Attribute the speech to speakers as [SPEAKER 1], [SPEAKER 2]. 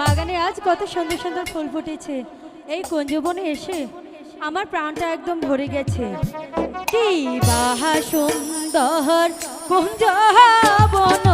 [SPEAKER 1] বাগানে আজ কত সুন্দর সুন্দর ফুল ফুটেছে। এই কুঞ্জবনে এসে আমার প্রাণটা একদম ভরে গেছে। কি বাহা সুন্দর কুঞ্জবন।